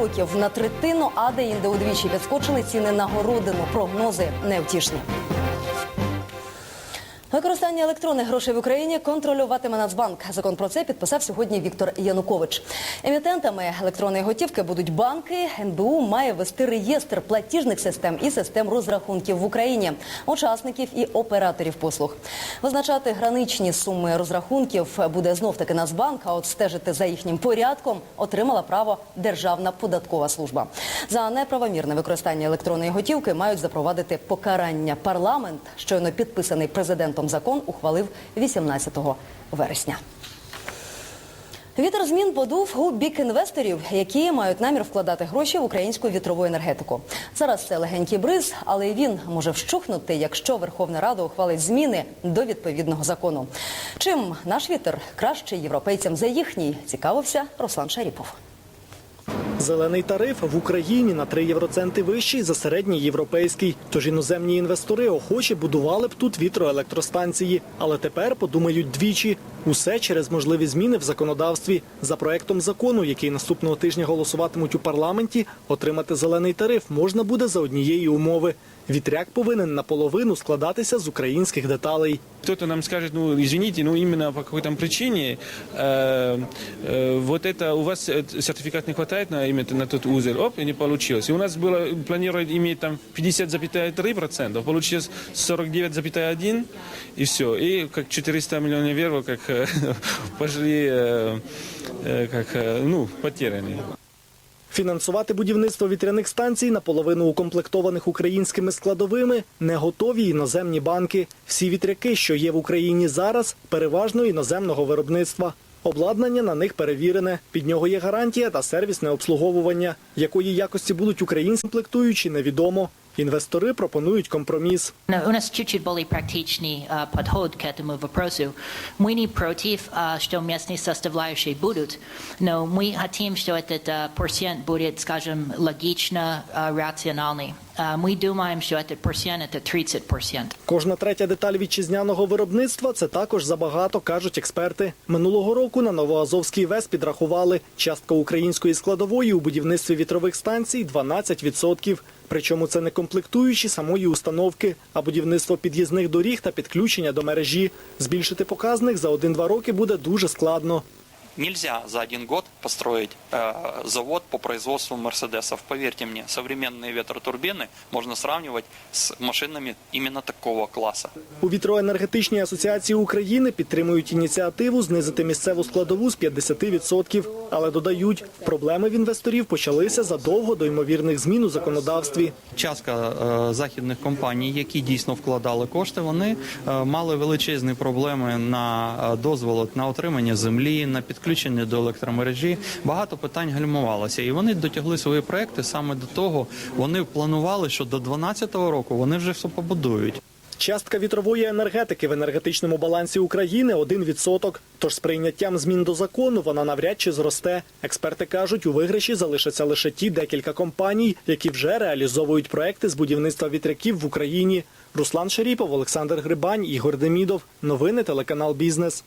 років на третину, а деінде удвічі підскочили ціни на городину. Прогнози невтішні. Використання електронних грошей в Україні контролюватиме Нацбанк. Закон про це підписав сьогодні Віктор Янукович. Емітентами електронної готівки будуть банки. НБУ має вести реєстр платіжних систем і систем розрахунків в Україні, учасників і операторів послуг. Визначати граничні суми розрахунків буде знов таки Нацбанк. А от стежити за їхнім порядком отримала право Державна податкова служба. За неправомірне використання електронної готівки мають запровадити покарання. Парламент, щойно підписаний президентом закон, ухвалив 18 вересня. Вітер змін подув у бік інвесторів, які мають намір вкладати гроші в українську вітрову енергетику. Зараз це легенький бриз, але й він може вщухнути, якщо Верховна Рада ухвалить зміни до відповідного закону. Чим наш вітер краще європейцям за їхній, цікавився Руслан Шаріпов. Зелений тариф в Україні на 3 євроценти вищий за середній європейський. Тож іноземні інвестори охоче будували б тут вітроелектростанції, але тепер подумають двічі. Усе через можливі зміни в законодавстві. За проектом закону, який наступного тижня голосуватимуть у парламенті, отримати зелений тариф можна буде за однієї умови. Вітряк повинен наполовину складатися з українських деталей. Кто-то нам скажет, ну извините, ну именно по какой-то причине э, э, вот это у вас э, сертификат не хватает на именно на тот узел, оп, и не получилось. И у нас было планировать иметь там 50,3%, получилось 49,1 и все. И как 400 миллионов евро как э, пошли э, э, как ну потерянные. Фінансувати будівництво вітряних станцій, наполовину укомплектованих українськими складовими, не готові іноземні банки. Всі вітряки, що є в Україні зараз, переважно іноземного виробництва. Обладнання на них перевірене. Під нього є гарантія та сервісне обслуговування. Якої якості будуть українські комплектуючі, невідомо. Інвестори пропонують компроміс. У нас чуть-чуть более практичный а, подход к этому вопросу. Мы не против, а, что местные составляющие будут, но мы хотим, что этот а, процент будет, скажем, логично, а, рациональный. А, Мы думаем, что этот процент – это 30%. Кожна третя деталь вітчизняного виробництва це також забагато, кажуть експерти. Минулого року на Новоазовський ВЕС підрахували частка української складової у будівництві вітрових станцій 12%. Причому це не комплектуючі самої установки, а будівництво під'їзних доріг та підключення до мережі. Збільшити показник за 1-2 роки буде дуже складно. Нельзя за один год построить э, завод по производству Мерседесов. Поверьте мне, современные ветротурбины можно сравнивать с машинами именно такого класса. У вітроенергетичній асоціації України підтримують ініціативу знизити місцеву складову з 50%. Але додають, проблеми в інвесторів почалися задовго до ймовірних змін у законодавстві. Частка е, західних компаній, які дійсно вкладали кошти, вони е, мали величезні проблеми на е, дозволи на отримання землі, на підключення до електромережі. Багато питань гальмувалося, і вони дотягли свої проекти саме до того. Вони планували, що до 2012 року вони вже все побудують. Частка вітрової енергетики в енергетичному балансі України 1%. Тож з прийняттям змін до закону вона навряд чи зросте. Експерти кажуть, у виграші залишаться лише ті декілька компаній, які вже реалізовують проекти з будівництва вітряків в Україні. Руслан Шаріпов, Олександр Грибань, Ігор Демідов. Новини телеканал Бізнес.